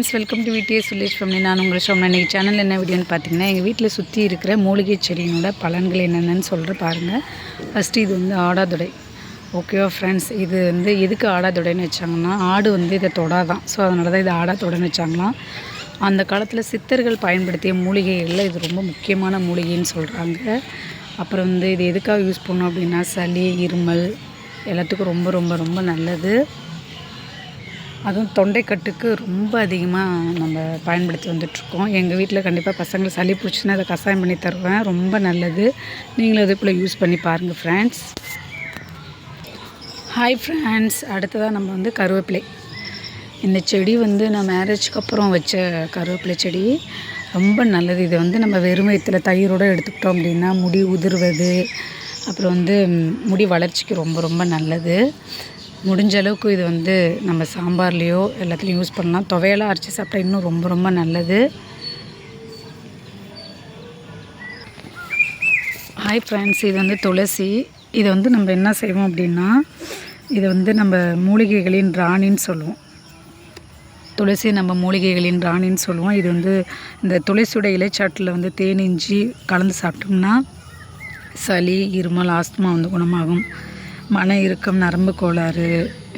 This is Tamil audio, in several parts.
Friends welcome to VDS village family நான் உங்களை சொன்னேன் இன்றைக்கி சேனல் என்ன வீடியோன்னு பார்த்தீங்கன்னா எங்கள் வீட்டில் சுற்றி இருக்கிற மூலிகை செடியினோட பலன்கள் என்னென்னு சொல்கிற பாருங்கள் ஃபஸ்ட்டு இது வந்து ஆடாதுடை ஓகேவா ஃப்ரெண்ட்ஸ் இது வந்து எதுக்கு ஆடாதுடைன்னு வச்சாங்கன்னா ஆடு வந்து இதை தொடாதான். ஸோ அதனால தான் இது ஆடாதுடைன்னு வச்சாங்களாம். அந்த காலத்தில் சித்தர்கள் பயன்படுத்திய மூலிகைகளில் இது ரொம்ப முக்கியமான மூலிகைன்னு சொல்கிறாங்க அப்புறம் வந்து இது எதுக்காக யூஸ் பண்ணோம் அப்படின்னா சளி இருமல் எல்லாத்துக்கும் ரொம்ப ரொம்ப ரொம்ப நல்லது. அதுவும் தொண்டைக்கட்டுக்கு ரொம்ப அதிகமாக நம்ம பயன்படுத்தி வந்துட்ருக்கோம் எங்கள் வீட்டில் கண்டிப்பாக பசங்களை சளி பிடிச்சின்னா அதை கஷாயம் பண்ணி தருவேன். ரொம்ப நல்லது. நீங்களும் அதே போல் யூஸ் பண்ணி பாருங்கள் ஃப்ரெண்ட்ஸ் ஹாய் ஃப்ரெண்ட்ஸ் அடுத்ததாக நம்ம வந்து கருவேப்பிலை. இந்த செடி வந்து நான் மேரேஜ்க்கு அப்புறம் வச்ச கருவேப்பிலை செடி. ரொம்ப நல்லது. இது வந்து நம்ம வெறும் வயிற்றில் தயிரோடு எடுத்துக்கிட்டோம் அப்படின்னா முடி உதிர்வது அப்புறம் வந்து முடி வளர்ச்சிக்கு ரொம்ப ரொம்ப நல்லது. முடிஞ்ச அளவுக்கு இது வந்து நம்ம சாம்பார்லேயோ எல்லாத்துலேயும் யூஸ் பண்ணலாம். துவையெல்லாம் அரைச்சி சாப்பிட்டா இன்னும் ரொம்ப ரொம்ப நல்லது. ஹாய் ஃப்ரெண்ட்ஸ் இது வந்து துளசி. இதை வந்து நம்ம என்ன செய்வோம் அப்படின்னா இதை வந்து நம்ம மூலிகைகளின் ராணின்னு சொல்லுவோம். துளசி நம்ம மூலிகைகளின் ராணின்னு சொல்லுவோம். இது வந்து இந்த துளசியோட இலைச்சாட்டில் வந்து தேன் இஞ்சி கலந்து சாப்பிட்டோம்னா சளி இருமல் ஆஸ்துமா வந்து குணமாகும். மன இறுக்கம் நரம்பு கோளாறு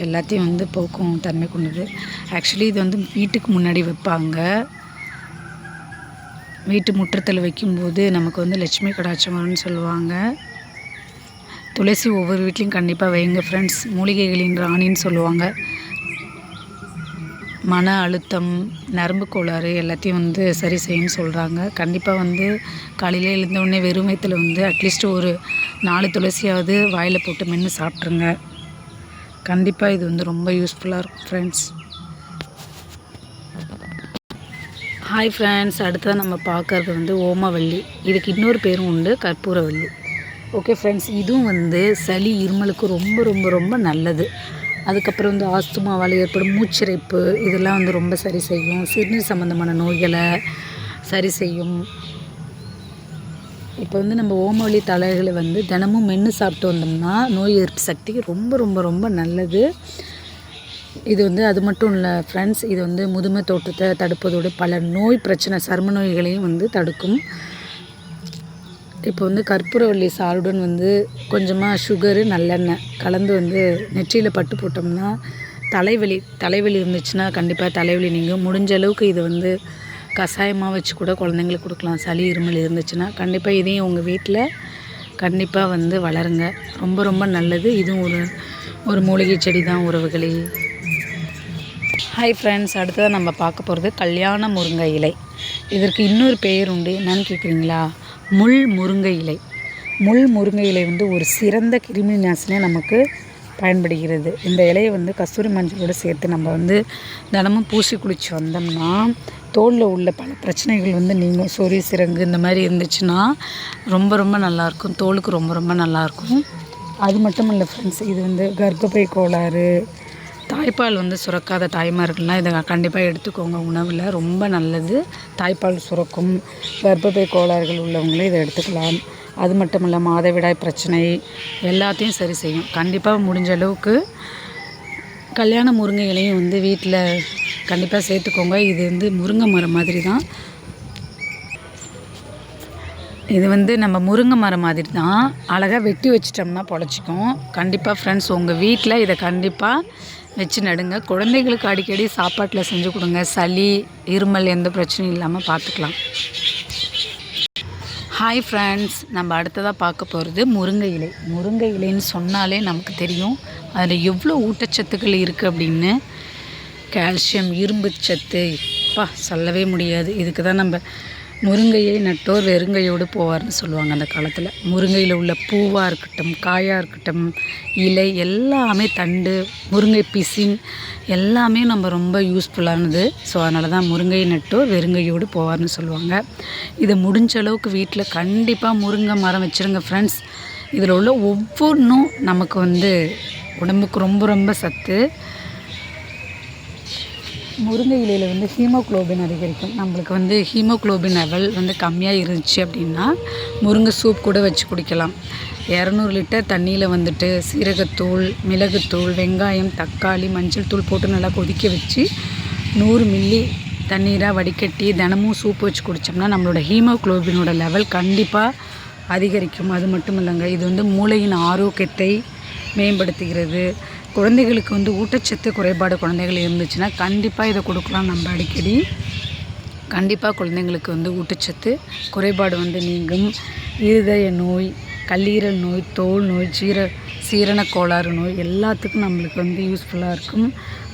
எல்லாத்தையும் வந்து போக்கும் தன்மை கொண்டது. ஆக்சுவலி இது வந்து வீட்டுக்கு முன்னாடி வைப்பாங்க. வீட்டு முற்றத்தில் வைக்கும்போது நமக்கு வந்து லட்சுமி கடாட்சம் வரும்னு சொல்லுவாங்க. துளசி ஒவ்வொரு வீட்லேயும் கண்டிப்பாக வைங்க ஃப்ரெண்ட்ஸ் மூலிகைகளின் ராணின்னு சொல்லுவாங்க. மன அழுத்தம் நரம்பு கோளாறு எல்லாத்தையும் வந்து சரி செய்யும்னு சொல்கிறாங்க கண்டிப்பாக வந்து காலையில் எழுந்தவுடனே வெறும் வயத்தில் வந்து அட்லீஸ்ட் ஒரு நாலு துளசியாவது வாயில் போட்டு மென்று சாப்பிட்ருங்க. கண்டிப்பாக இது வந்து ரொம்ப யூஸ்ஃபுல்லாக இருக்கும் ஃப்ரெண்ட்ஸ் ஹாய் ஃப்ரெண்ட்ஸ் அடுத்ததாக நம்ம பார்க்குறது வந்து ஓமவல்லி. இதுக்கு இன்னொரு பேரும் உண்டு கற்பூரவல்லி. ஓகே ஃப்ரெண்ட்ஸ் இதுவும் வந்து சளி இருமலுக்கு ரொம்ப ரொம்ப ரொம்ப நல்லது. அதுக்கப்புறம் வந்து ஆஸ்துமாவால் ஏற்படும் மூச்சிறைப்பு இதெல்லாம் வந்து ரொம்ப சரி செய்யும். சிறுநீர் சம்மந்தமான நோய்களை சரி செய்யும். இப்போ வந்து நம்ம ஓமவழி தலைகளை வந்து தினமும் மென்று சாப்பிட்டு வந்தோம்னா நோய் எதிர்ப்பு சக்தி ரொம்ப ரொம்ப ரொம்ப நல்லது. இது வந்து அது மட்டும் இல்லை ஃப்ரெண்ட்ஸ் இது வந்து முதுமை தோற்றத்தை தடுப்பதோடு பல நோய் பிரச்சனை சர்ம நோய்களையும் வந்து தடுக்கும். இப்போ வந்து கற்பூரவள்ளி சாருடன் வந்து கொஞ்சமாக சுகரு நல்லெண்ணெய் கலந்து வந்து நெற்றியில் பட்டு போட்டோம்னா தலைவலி தலைவலி இருந்துச்சுன்னா கண்டிப்பாக தலைவலி நீங்கள் முடிஞ்ச அளவுக்கு இது வந்து கஷாயமாக வச்சு கூட குழந்தைங்களுக்கு கொடுக்கலாம். சளி இருமல் இருந்துச்சுன்னா கண்டிப்பாக இதையும் உங்கள் வீட்டில் கண்டிப்பாக வந்து வளருங்க. ரொம்ப ரொம்ப நல்லது. இதுவும் ஒரு ஒரு மூலிகை செடி தான் உறவுகளே. ஹாய் ஃப்ரெண்ட்ஸ் அடுத்ததாக நம்ம பார்க்க போகிறது கல்யாண முருங்கை இலை. இதற்கு இன்னொரு பெயர் உண்டு. என்னன்னு கேட்குறீங்களா முள் முருங்கை இலை. முள் முருங்கை இலை வந்து ஒரு சிறந்த கிருமி நாசினே நமக்கு பயன்படுகிறது. இந்த இலையை வந்து கஸ்தூரி மஞ்சளோடு சேர்த்து நம்ம வந்து தினமும் பூசி குளித்து வந்தோம்னா தோலில் உள்ள பல பிரச்சனைகள் வந்து நீங்கள் சொறி சிறங்கு இந்த மாதிரி இருந்துச்சுன்னா ரொம்ப ரொம்ப நல்லாயிருக்கும் தோலுக்கு ரொம்ப ரொம்ப நல்லாயிருக்கும் அது மட்டும் இல்லை ஃப்ரெண்ட்ஸ் இது வந்து கர்ப்பப்பை கோளாறு தாய்ப்பால் வந்து சுரக்காத தாய்மார்கள்லாம் இதை கண்டிப்பாக எடுத்துக்கோங்க. உணவில் ரொம்ப நல்லது. தாய்ப்பால் சுரக்கும் கர்ப்பப்பை கோளாறுகள் உள்ளவங்களே இதை எடுத்துக்கலாம். அது மட்டும் இல்லை மாதவிடாய் பிரச்சனை எல்லாத்தையும் சரி செய்யும். கண்டிப்பாக முடிஞ்ச அளவுக்கு கல்யாண முருங்கை இலையும் வந்து வீட்டில் கண்டிப்பாக சேர்த்துக்கோங்க. இது வந்து முருங்கை மரம் மாதிரி தான் இது வந்து நம்ம முருங்கை மரம் மாதிரி தான் அழகாக வெட்டி வச்சிட்டோம்னா பொழைச்சிக்கும். கண்டிப்பாக ஃப்ரெண்ட்ஸ் உங்கள் வீட்டில் இதை கண்டிப்பாக வச்சு நடுங்க. குழந்தைகளுக்கு அடிக்கடி சாப்பாட்டில் செஞ்சு கொடுங்க. சளி இருமல் எந்த பிரச்சனையும் இல்லாமல் பார்த்துக்கலாம் ஹாய் ஃப்ரெண்ட்ஸ் நம்ம அடுத்ததாக பார்க்க போகிறது முருங்கை இலை. முருங்கை இலைன்னு சொன்னாலே நமக்கு தெரியும். அதில் எவ்வளோ ஊட்டச்சத்துக்கள் இருக்குது அப்படின்னு. கால்சியம் இரும்பு சத்து. அப்பா சொல்லவே முடியாது. இதுக்கு தான் நம்ம முருங்கையை நட்டோர் வெறுங்கையோடு போவார்னு சொல்லுவாங்க அந்த காலத்தில். முருங்கையில் உள்ள பூவாக இருக்கட்டும் காயாக இருக்கட்டும் இலை எல்லாமே தண்டு முருங்கை பிசின் எல்லாமே நம்ம ரொம்ப யூஸ்ஃபுல்லானது ஸோ அதனால தான் முருங்கை நட்டோர் வெறுங்கையோடு போவார்னு சொல்லுவாங்க. இதை முடிஞ்ச அளவுக்கு வீட்டில் கண்டிப்பாக முருங்கை மரம் வச்சுருங்க ஃப்ரெண்ட்ஸ் இதில் உள்ள ஒவ்வொன்றும் நமக்கு வந்து உடம்புக்கு ரொம்ப ரொம்ப சத்து. முருங்கை இலையில் வந்து ஹீமோக்ளோபின் அதிகரிக்கும். நம்மளுக்கு வந்து ஹீமோக்ளோபின் லெவல் வந்து கம்மியாக இருந்துச்சு அப்படின்னா முருங்கை சூப் கூட வச்சு குடிக்கலாம். இரநூறு லிட்டர் தண்ணியில் வந்துட்டு சீரகத்தூள் மிளகுத்தூள் வெங்காயம் தக்காளி மஞ்சள் தூள் போட்டு நல்லா கொதிக்க வச்சு நூறு மில்லி தண்ணீராக வடிகட்டி தினமும் சூப் வச்சு குடித்தோம்னா நம்மளோட ஹீமோக்ளோபினோட லெவல் கண்டிப்பாக அதிகரிக்கும். அது மட்டும் இல்லைங்க இது வந்து மூளையின் ஆரோக்கியத்தை மேம்படுத்துகிறது. குழந்தைகளுக்கு வந்து ஊட்டச்சத்து குறைபாடு குழந்தைகள் இருந்துச்சுன்னா கண்டிப்பாக இதை கொடுக்கலாம் நம்ம அடிக்கடி. கண்டிப்பாக குழந்தைங்களுக்கு வந்து ஊட்டச்சத்து குறைபாடு வந்து நீங்கும். இருதய நோய் கல்லீரல் நோய் தோல் நோய் சீர சீரண கோளாறு நோய் எல்லாத்துக்கும் நம்மளுக்கு வந்து யூஸ்ஃபுல்லாக இருக்கும்.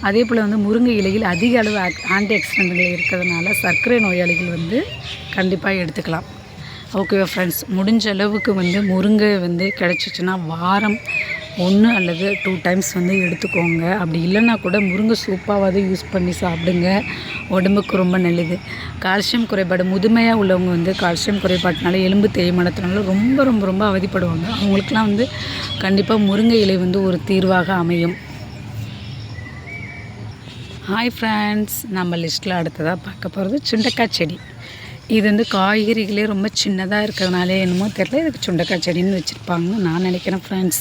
அதே போல் வந்து முருங்கை இலையில் அதிக அளவு ஆன்டி ஆக்சிடென்ட்கள் இருக்கிறதுனால சர்க்கரை நோயாளிகள் வந்து கண்டிப்பாக எடுத்துக்கலாம். ஓகேவா ஃப்ரெண்ட்ஸ் முடிஞ்ச அளவுக்கு வந்து முருங்கை வந்து கிடச்சிச்சின்னா வாரம் ஒன்று அல்லது டூ டைம்ஸ் வந்து எடுத்துக்கோங்க. அப்படி இல்லைன்னா கூட முருங்கை சூப்பாவது யூஸ் பண்ணி சாப்பிடுங்க. உடம்புக்கு ரொம்ப நல்லது. கால்சியம் குறைபாடு முதுமையாக உள்ளவங்க வந்து கால்சியம் குறைபாட்டினால எலும்பு தேய்மானத்தினால ரொம்ப ரொம்ப ரொம்ப அவதிப்படுவாங்க. அவங்களுக்குலாம் வந்து கண்டிப்பாக முருங்கை இலை வந்து ஒரு தீர்வாக அமையும். ஹாய் ஃப்ரெண்ட்ஸ் நம்ம லிஸ்ட்டில் அடுத்ததாக பார்க்க போகிறது சுண்டக்காய் செடி. இது வந்து காய்கறிகளே ரொம்ப சின்னதாக இருக்கிறதுனாலே என்னமோ தெரில இதுக்கு சுண்டக்காய் செடின்னு வச்சுருப்பாங்கன்னு நான் நினைக்கிறேன் ஃப்ரெண்ட்ஸ்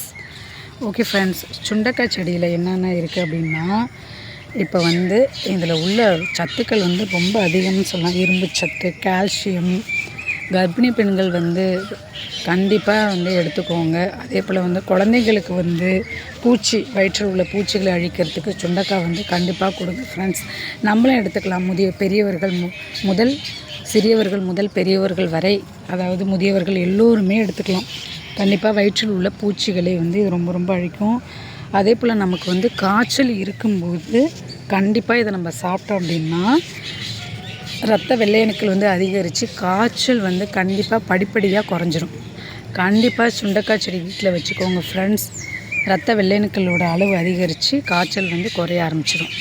ஓகே ஃப்ரெண்ட்ஸ் சுண்டக்காய் செடியில் என்னென்ன இருக்குது அப்படின்னா இப்போ வந்து இதில் உள்ள சத்துக்கள் வந்து ரொம்ப அதிகம்னு சொல்லலாம். இரும்பு சத்து கால்சியம் கர்ப்பிணி பெண்கள் வந்து கண்டிப்பாக வந்து எடுத்துக்கோங்க. அதே போல் வந்து குழந்தைங்களுக்கு வந்து பூச்சி வயிற்றில் உள்ள பூச்சிகளை அழிக்கிறதுக்கு சுண்டக்காய் வந்து கண்டிப்பாக கொடுங்க ஃப்ரெண்ட்ஸ் நம்மளும் எடுத்துக்கலாம். முதிய பெரியவர்கள் மு முதல் சிறியவர்கள் முதல் பெரியவர்கள் வரை அதாவது முதியவர்கள் எல்லோருமே எடுத்துக்கலாம். கண்டிப்பாக வயிற்றில் உள்ள பூச்சிகளை வந்து இது ரொம்ப ரொம்ப அழிக்கும். அதே போல் நமக்கு வந்து காய்ச்சல் இருக்கும்போது கண்டிப்பாக இதை நம்ம சாப்பிட்டோம் அப்படின்னா ரத்த வெள்ளையணுக்கள் வந்து அதிகரித்து காய்ச்சல் வந்து கண்டிப்பாக படிப்படியாக குறைஞ்சிரும். கண்டிப்பாக சுண்டக்காய் செடி வீட்டில் வச்சுக்கோங்க ஃப்ரெண்ட்ஸ் ரத்த வெள்ளையணுக்களோட அளவு அதிகரித்து காய்ச்சல் வந்து குறைய ஆரம்பிச்சிடும்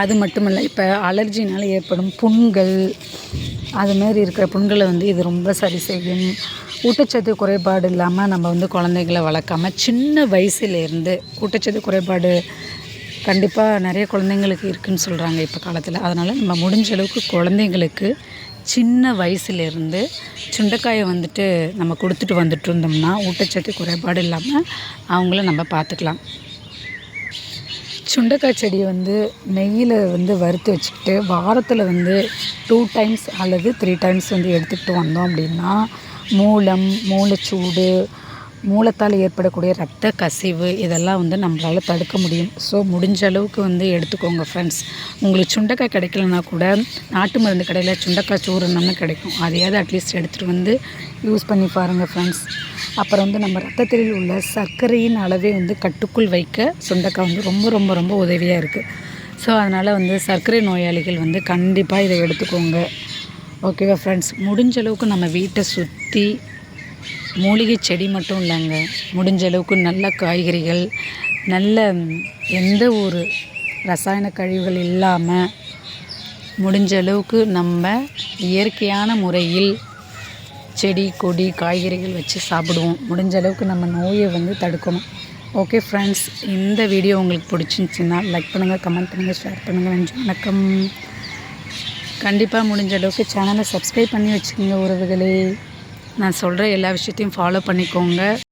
அது மட்டும் இல்லை இப்போ அலர்ஜினால் ஏற்படும் புண்கள் அதுமாரி இருக்கிற புண்களை வந்து இது ரொம்ப சரி செய்யும். ஊட்டச்சத்து குறைபாடு இல்லாமல் நம்ம வந்து குழந்தைகளை வளர்க்காம சின்ன வயசுலேருந்து ஊட்டச்சத்து குறைபாடு கண்டிப்பாக நிறைய குழந்தைங்களுக்கு இருக்குதுன்னு சொல்கிறாங்க இப்போ காலத்தில். அதனால் நம்ம முடிஞ்ச அளவுக்கு குழந்தைங்களுக்கு சின்ன வயசுலேருந்து சுண்டைக்காயை வந்துட்டு நம்ம கொடுத்துட்டு வந்துட்டு இருந்தோம்னா ஊட்டச்சத்து குறைபாடு இல்லாமல் அவங்கள நம்ம பார்த்துக்கலாம். சுண்டைக்காய் செடியை வந்து நெய்யில் வந்து வறுத்து வச்சுக்கிட்டு வாரத்தில் வந்து டூ டைம்ஸ் அல்லது த்ரீ டைம்ஸ் வந்து எடுத்துக்கிட்டு வந்தோம் அப்படின்னா மூலம் மூளைச்சூடு மூலத்தால் ஏற்படக்கூடிய ரத்த கசிவு இதெல்லாம் வந்து நம்மளால் தடுக்க முடியும். ஸோ முடிஞ்ச அளவுக்கு வந்து எடுத்துக்கோங்க ஃப்ரெண்ட்ஸ் உங்களுக்கு சுண்டக்காய் கிடைக்கலனா கூட நாட்டு மருந்து கடையில் சுண்டக்காய் சூரணம்னு கிடைக்கும். அதையாவது அட்லீஸ்ட் எடுத்துகிட்டு வந்து யூஸ் பண்ணி பாருங்கள் ஃப்ரெண்ட்ஸ் அப்புறம் வந்து நம்ம ரத்தத்தில் உள்ள சர்க்கரையின் அளவை வந்து கட்டுக்குள் வைக்க சுண்டக்காய் வந்து ரொம்ப ரொம்ப ரொம்ப உதவியாக இருக்குது ஸோ அதனால் வந்து சர்க்கரை நோயாளிகள் வந்து கண்டிப்பாக இதை எடுத்துக்கோங்க. ஓகேவா ஃப்ரெண்ட்ஸ் முடிஞ்ச அளவுக்கு நம்ம வீட்டை சுற்றி மூலிகை செடி மட்டும் இல்லைங்க. முடிஞ்ச அளவுக்கு நல்ல காய்கறிகள் நல்ல எந்த ஒரு ரசாயன கழிவுகள் இல்லாமல் முடிஞ்ச அளவுக்கு நம்ம இயற்கையான முறையில் செடி கொடி காய்கறிகள் வச்சு சாப்பிடுவோம். முடிஞ்ச அளவுக்கு நம்ம நோயை வந்து தடுக்கணும். ஓகே ஃப்ரெண்ட்ஸ் இந்த வீடியோ உங்களுக்கு பிடிச்சிருந்துச்சின்னா லைக் பண்ணுங்கள் கமெண்ட் பண்ணுங்கள் ஷேர் பண்ணுங்கள் நன்றி வணக்கம். கண்டிப்பாக முடிஞ்ச அளவுக்கு சேனலை சப்ஸ்கிரைப் பண்ணி வச்சுக்கோங்க உறவுகளே. நான் சொல்கிற எல்லா விஷயத்தையும் ஃபாலோ பண்ணிக்கோங்க.